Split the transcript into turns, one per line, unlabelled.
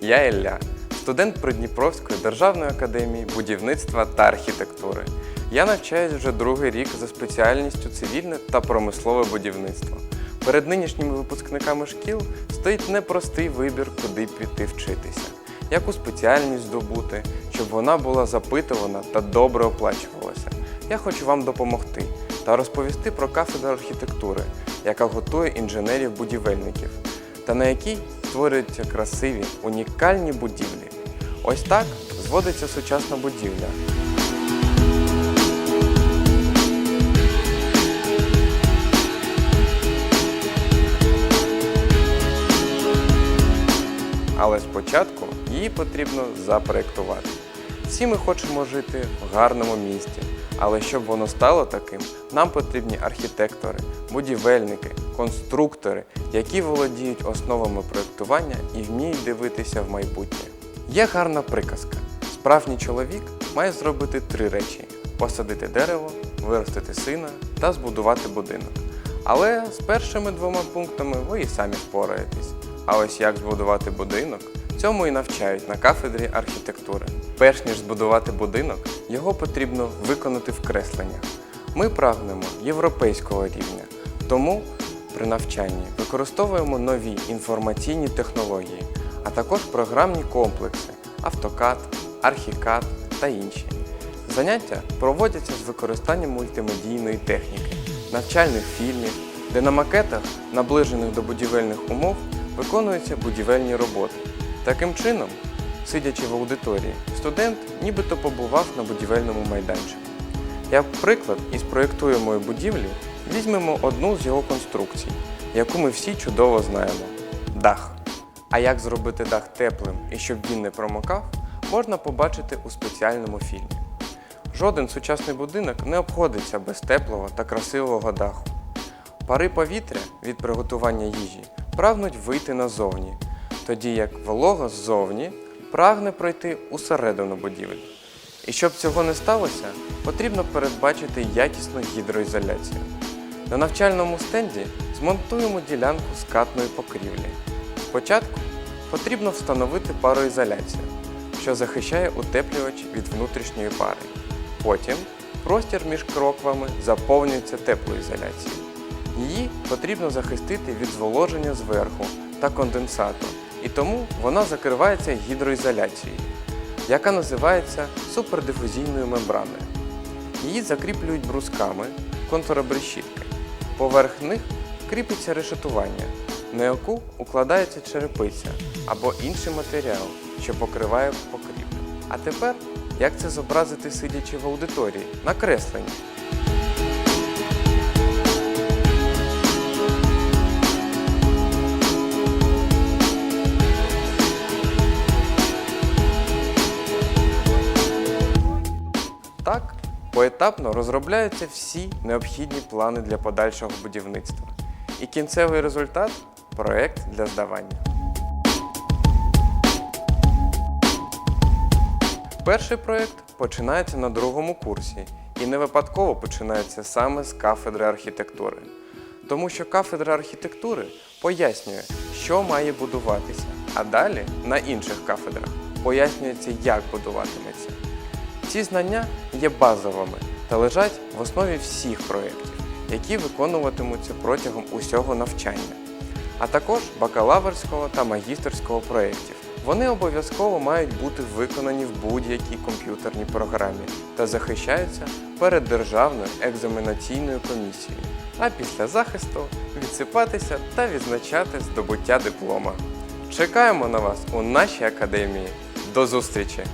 Я Ілля, студент Придніпровської державної академії будівництва та архітектури. Я навчаюсь вже другий рік за спеціальністю цивільне та промислове будівництво. Перед нинішніми випускниками шкіл стоїть непростий вибір, куди піти вчитися, яку спеціальність здобути, щоб вона була запитувана та добре оплачувалася. Я хочу вам допомогти та розповісти про кафедру архітектури, яка готує інженерів-будівельників, та на якій створюються красиві, унікальні будівлі. Ось так зводиться сучасна будівля. Але спочатку її потрібно запроектувати. Всі ми хочемо жити в гарному місті, але щоб воно стало таким, нам потрібні архітектори, будівельники, конструктори, які володіють основами проєктування і вміють дивитися в майбутнє. Є гарна приказка: справжній чоловік має зробити три речі: посадити дерево, виростити сина та збудувати будинок. Але з першими двома пунктами ви і самі впораєтесь. А ось як збудувати будинок, цьому і навчають на кафедрі архітектури. Перш ніж збудувати будинок, його потрібно виконати в кресленнях. Ми прагнемо європейського рівня, тому при навчанні використовуємо нові інформаційні технології, а також програмні комплекси AutoCAD, ArchiCAD та інші. Заняття проводяться з використанням мультимедійної техніки, навчальних фільмів, де на макетах, наближених до будівельних умов, виконуються будівельні роботи. Таким чином, сидячи в аудиторії, студент нібито побував на будівельному майданчику. Як приклад із проєктуємої будівлі візьмемо одну з його конструкцій, яку ми всі чудово знаємо дах. А як зробити дах теплим і щоб він не промокав, можна побачити у спеціальному фільмі. Жоден сучасний будинок не обходиться без теплого та красивого даху. Пари повітря від приготування їжі прагнуть вийти назовні, тоді як волога ззовні прагне пройти усередину будівель. І щоб цього не сталося, потрібно передбачити якісну гідроізоляцію. На навчальному стенді змонтуємо ділянку скатної покрівлі. Спочатку потрібно встановити пароізоляцію, що захищає утеплювач від внутрішньої пари. Потім простір між кроквами заповнюється теплоізоляцією. Її потрібно захистити від зволоження зверху та конденсату, і тому вона закривається гідроізоляцією, яка називається супердифузійною мембраною. Її закріплюють брусками контуробрешітки. Поверх них кріпиться решетування, на яку укладається черепиця або інший матеріал, що покриває покрівлю. А тепер як це зобразити сидячи в аудиторії на кресленні? Поетапно розробляються всі необхідні плани для подальшого будівництва. І кінцевий результат проект для здавання. Перший проєкт починається на другому курсі і не випадково починається саме з кафедри архітектури. Тому що кафедра архітектури пояснює, що має будуватися, а далі на інших кафедрах пояснюється, як будуватиметься. Ці знання є базовими та лежать в основі всіх проєктів, які виконуватимуться протягом усього навчання, а також бакалаврського та магістерського проєктів. Вони обов'язково мають бути виконані в будь-якій комп'ютерній програмі та захищаються перед Державною екзаменаційною комісією, а після захисту відсипатися та відзначати здобуття диплома. Чекаємо на вас у нашій академії. До зустрічі!